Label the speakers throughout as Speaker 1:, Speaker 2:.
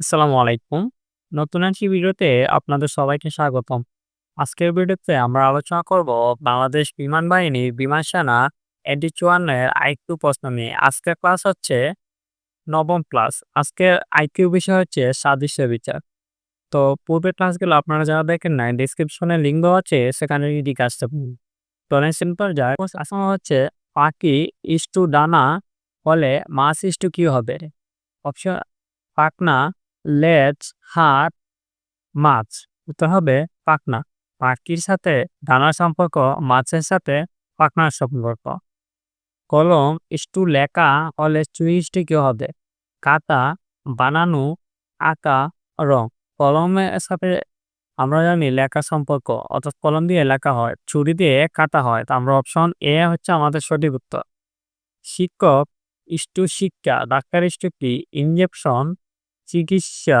Speaker 1: আসসালামু আলাইকুম। নতুন একটি ভিডিওতে আপনাদের সবাইকে স্বাগতম। আজকের ভিডিওতে আমরা আলোচনা করব বাংলাদেশ বিমান বাহিনীর বিমান সেনা এডি ৫৪ এর আইকিউ প্রশ্ন নিয়ে। আজকের ক্লাস হচ্ছে নবম ক্লাস। আজকের আইকিউ বিষয় হচ্ছে সাদৃশ্য বিচার। তো পূর্বের ক্লাসগুলো আপনারা যারা দেখেন নাই ডেসক্রিপশনে লিঙ্ক দেওয়া আছে, সেখানে লিখে আসতে পারেন। তো সিম্পল যায় হচ্ছে, পাখি ইস্টু ডানা হলে মাছ ইস্টু কি হবে? অপশন পাখনা লেজ হাত মাছ উত্তর হবে পাখনা। পাখির সাথে ডানার সম্পর্ক, মাছের সাথে পাখনার সম্পর্ক। কলম ইস্টু লেখা হলে চুইস্টি কি হবে। কাটা, বানানো, আঁকা, রং। কলমের সাথে আমরা জানি লেখা সম্পর্ক। অর্থাৎ কলম দিয়ে লেখা হয়, ছুরি দিয়ে কাটা হয়। তা আমরা অপশন এ হচ্ছে আমাদের সঠিক উত্তর। শিক্ষক ইস্টু শিক্ষা, ডাক্তার ইস্টু কি ইঞ্জেকশন চিকিৎসা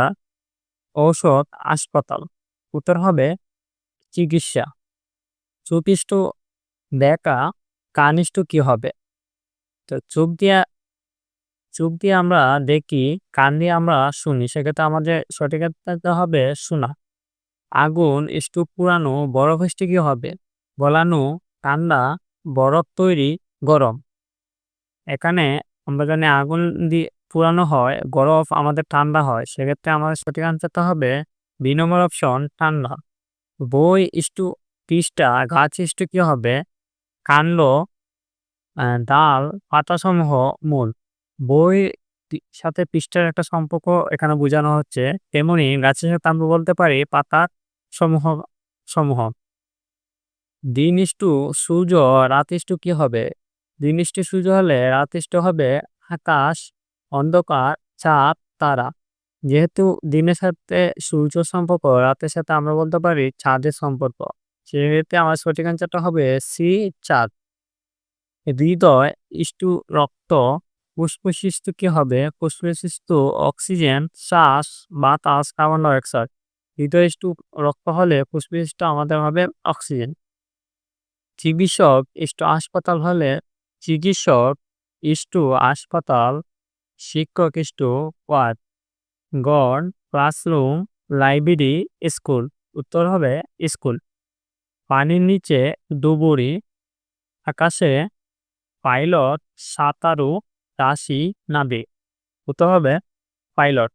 Speaker 1: ঔষধ হাসপাতাল। উত্তর হবে চিকিৎসা। চুপিষ্ট দেখা কানিষ্ঠ কি হবে? তো চোখ দিয়া, চোখ দিয়ে আমরা দেখি, কান দিয়ে আমরা শুনি, সেক্ষেত্রে আমাদের সঠিক হবে শোনা আগুন একটু পুরানো, বরফ এসটি কি হবে? বলানো, ঠান্ডা, বরফ তৈরি, গরম। এখানে আমরা জানি আগুন দিয়ে পুরানো হয় বরফ আমাদের ঠান্ডা হয়, সেক্ষেত্রে আমাদের সঠিক আনসারটা হবে বি নম্বর অপশন ঠান্ডা। বই ইস্টু পৃষ্ঠা, গাছ ইস্টু কি হবে? কাণ্ড ডাল, পাতাসমূহ, মূল। বই সাথে পৃষ্ঠার একটা সম্পর্ক এখানে বোঝানো হচ্ছে। তেমনি গাছের সাথে আমরা বলতে পারি পাতার সমূহ সমূহ। দিন ইস্টু সূর্য, রাত ইস্টু কি হবে? দিন ইস্টু সূর্য হলে রাত ইস্টু হবে আকাশ অন্ধকার, চাঁদ, তারা। যেহেতু দিনের সাথে সূর্য সম্পর্ক, রাতের সাথে আমরা বলতে পারি চাঁদের সম্পর্ক। সেক্ষেত্রে আমার সঠিক আনসারটা হবে সি চাঁদ। হৃদয়, ইষ্টু রক্ত ফুসফুসিষ্ট কি হবে? ফুসফুসিষ্ট অক্সিজেন, শ্বাস, বাতাস, কার্বন ডাইঅক্সাইড। হৃদয়, ইষ্টু রক্ত হলে ফুসফুসিষ্ট আমাদের হবে অক্সিজেন। চিকিৎসক, ইষ্টু হাসপাতাল হলে চিকিৎসক, ইষ্টু হাসপাতাল। শিক্ষক ইষ্টু ওয়ার্ড গড়, ক্লাসরুম, লাইব্রেরি, স্কুল। উত্তর হবে স্কুল। পানির নিচে ডুবুরি আকাশে পাইলট সাঁতারু, রাশি, নাবে। উত্তর হবে পাইলট।